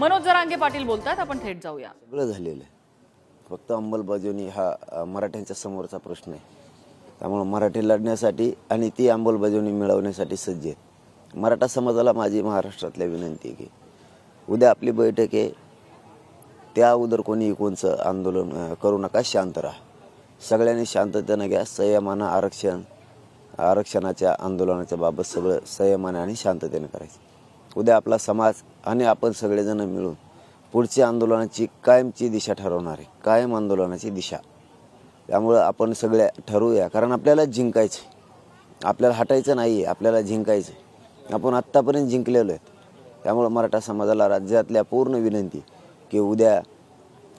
मनोज जरांगे पाटील बोलतात आपण थेट जाऊया. सगळं झालेलं आहे. फक्त अंमलबजावणी हा मराठ्यांच्या समोरचा प्रश्न आहे. त्यामुळं मराठी लढण्यासाठी आणि ती अंमलबजावणी मिळवण्यासाठी सज्ज आहेत. मराठा समाजाला माझी महाराष्ट्रातल्या विनंती आहे की उद्या आपली बैठक आहे त्या अगोदर कोणी कोणचं आंदोलन करू नका शांत राहा. सगळ्यांनी शांततेनं घ्या संयमानं आरक्षण आरक्षणाच्या आंदोलनाच्या बाबत सगळं संयमाने आणि शांततेनं करायचं. उद्या आपला समाज आणि आपण सगळेजण मिळून पुढच्या आंदोलनाची कायमची दिशा ठरवणार आहे. कायम आंदोलनाची दिशा. त्यामुळं आपण सगळ्या ठरवूया. कारण आपल्याला जिंकायचं आपल्याला हटायचं नाही आहे आपल्याला जिंकायचं आपण आत्तापर्यंत जिंकलेलो आहेत. त्यामुळं मराठा समाजाला राज्यातल्या पूर्ण विनंती की उद्या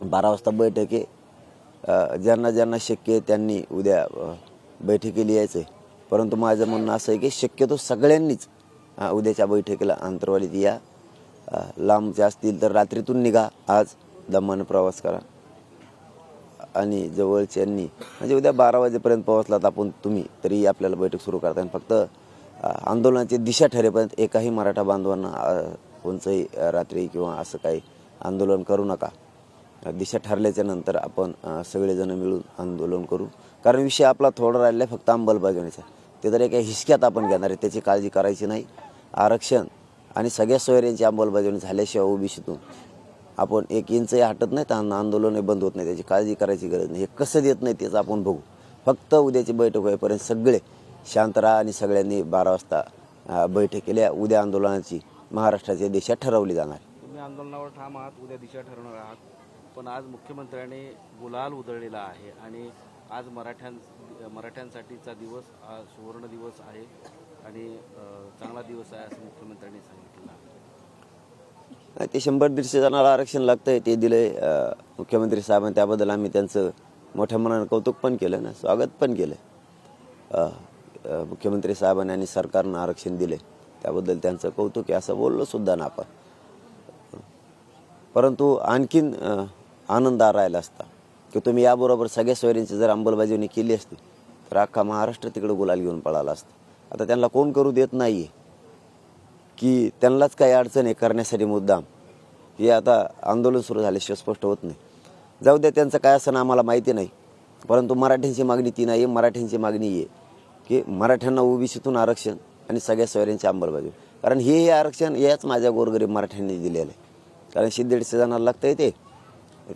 बारा वाजता बैठक आहे ज्यांना ज्यांना शक्य आहे त्यांनी उद्या बैठकी बैठकीला यायचं आहे परंतु माझं म्हणणं असं आहे की शक्यतो सगळ्यांनीच उद्याच्या बैठकीला अंतरवालीत या लांबचे असतील तर रात्रीतून निघा. आज दमानं प्रवास करा. आणि जवळच्यांनी म्हणजे उद्या बारा वाजेपर्यंत पोहोचलात आपण तुम्ही तरी आपल्याला बैठक सुरू करता आणि फक्त आंदोलनाची दिशा ठरेपर्यंत एकाही मराठा बांधवांना कोणचंही रात्री किंवा असं काही आंदोलन करू नका. दिशा ठरल्याच्या नंतर आपण सगळेजण मिळून आंदोलन करू. कारण विषय आपला थोडा राहिला आहे फक्त अंमलबजावणीचा. ते तर एका हिसक्यात आपण घेणार आहे त्याची काळजी करायची नाही. आरक्षण आणि सगळ्या सोयऱ्यांची अंमलबजावणी झाल्याशिवाय ओबीसीतून आपण एक इंचही हटत नाही त्यांना आंदोलनही बंद होत नाही त्याची काळजी करायची गरज नाही. हे कसं देत नाही त्याचं आपण बघू. फक्त उद्याची बैठक होईपर्यंत सगळे शांत राहा आणि सगळ्यांनी बारा वाजता बैठक केल्या. उद्या आंदोलनाची महाराष्ट्राच्या देशात ठरवली जाणार. तुम्ही आंदोलनावर ठाम आहात उद्या दिशा ठरवणार आहात. पण आज मुख्यमंत्र्यांनी गुलाल उधळलेला आहे आणि आज मराठ्यां मराठ्यांसाठीचा दिवस सुवर्ण दिवस आहे. आणि चांगला दिवस आहे असं मुख्यमंत्र्यांनी सांगितलं नाही, ते शंभर दीडशे जणांना आरक्षण लागतंय ते दिलंय मुख्यमंत्री साहेबांनी त्याबद्दल आम्ही त्यांचं मोठ्या मनानं कौतुक पण केलं ना स्वागत पण केलं मुख्यमंत्री साहेबांनी आणि सरकारनं आरक्षण दिले त्याबद्दल त्यांचं कौतुक आहे असं बोललो सुद्धा ना आपण. परंतु आणखीन अ, आनंद राहिला असता की तुम्ही याबरोबर सगळ्या सोयरींची जर अंमलबजावणी केली असती तर अख्खा महाराष्ट्र तिकडे गुलाल घेऊन पळाला असतं. आता त्यांना कोण करू देत नाही की त्यांनाच काही अडचण आहे करण्यासाठी मुद्दाम. हे आता आंदोलन सुरू झाल्याशिवाय स्पष्ट होत नाही. जाऊ द्या त्यांचं काय असं आम्हाला माहिती नाही. परंतु मराठ्यांची मागणी ती नाही आहे मराठ्यांची मागणी आहे की मराठ्यांना ओबीसीतून आरक्षण आणि सगळ्या सोयऱ्यांची अंमलबजावणी. कारण हे हे आरक्षण याच माझ्या गोरगरीब मराठ्यांनी दिलेलं आहे. कारण शे दीडशे जणांना लागतं ते.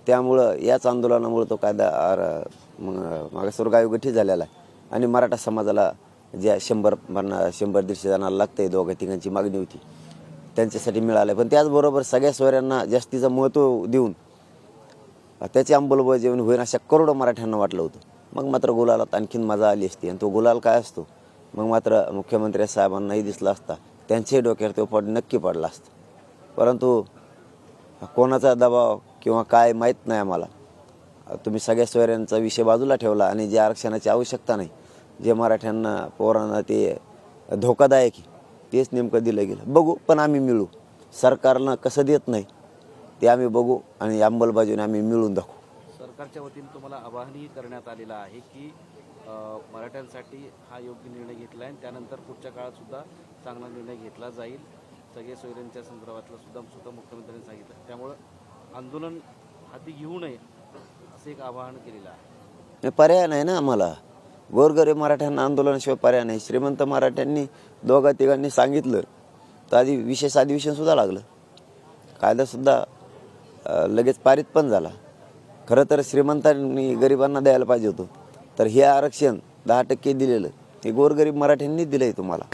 त्यामुळं याच आंदोलनामुळं तो कायदा आर- मग मागासवर्ग आयोग गठीत झालेला आहे. आणि मराठा समाजाला ज्या शंभर म्हणा शंभर दीडशे जणांना लागतंय दोघा तिघांची मागणी होती. त्यांच्यासाठी मिळालं पण त्याचबरोबर सगळ्या सोयऱ्यांना जास्तीचं महत्त्व देऊन त्याची अंमलबजावणी होईल अशा करोडो मराठ्यांना वाटलं होतं. मग मात्र गुलालात आणखीन मजा आली असती. आणि तो गुलाल काय असतो? मग मात्र मुख्यमंत्री साहेबांनाही दिसला असता. त्यांच्याही डोक्यावर तो पड नक्की पडला असता. परंतु कोणाचा दबाव किंवा काय माहीत नाही आम्हाला. तुम्ही सगळ्या सोयऱ्यांचा विषय बाजूला ठेवला आणि जे आरक्षणाची आवश्यकता नाही जे मराठ्यांना पोरांना ते धोकादायक आहे तेच नेमकं दिलं गेलं. बघू पण आम्ही मिळू. सरकारनं कसं देत नाही ते आम्ही बघू आणि अंमलबजावणी आम्ही मिळून दाखवू. सरकारच्या वतीने तुम्हाला आवाहनही करण्यात आलेलं आहे की मराठ्यांसाठी हा योग्य निर्णय घेतला आहे आणि त्यानंतर पुढच्या काळात सुद्धा चांगला निर्णय घेतला जाईल. सगळे सोयऱ्यांच्या संदर्भातलं सुद्धा सुद्धा मुख्यमंत्र्यांनी सांगितलं. त्यामुळं आंदोलन हाती घेऊ नये असं एक आवाहन केलेलं आहे. पर्याय नाही ना आम्हाला. गोरगरीब मराठ्यांना आंदोलनाशिवाय पर्याय नाही. श्रीमंत मराठ्यांनी दोघा तिघांनी सांगितलं. तर आधी विशेष अधिवेशनसुद्धा लागलं. कायदासुद्धा लगेच पारित पण झाला. खरं तर श्रीमंतांनी गरिबांना द्यायला पाहिजे होतं. तर हे आरक्षण दहा टक्के दिलेलं हे गोरगरीब मराठ्यांनी दिलं आहे तुम्हाला.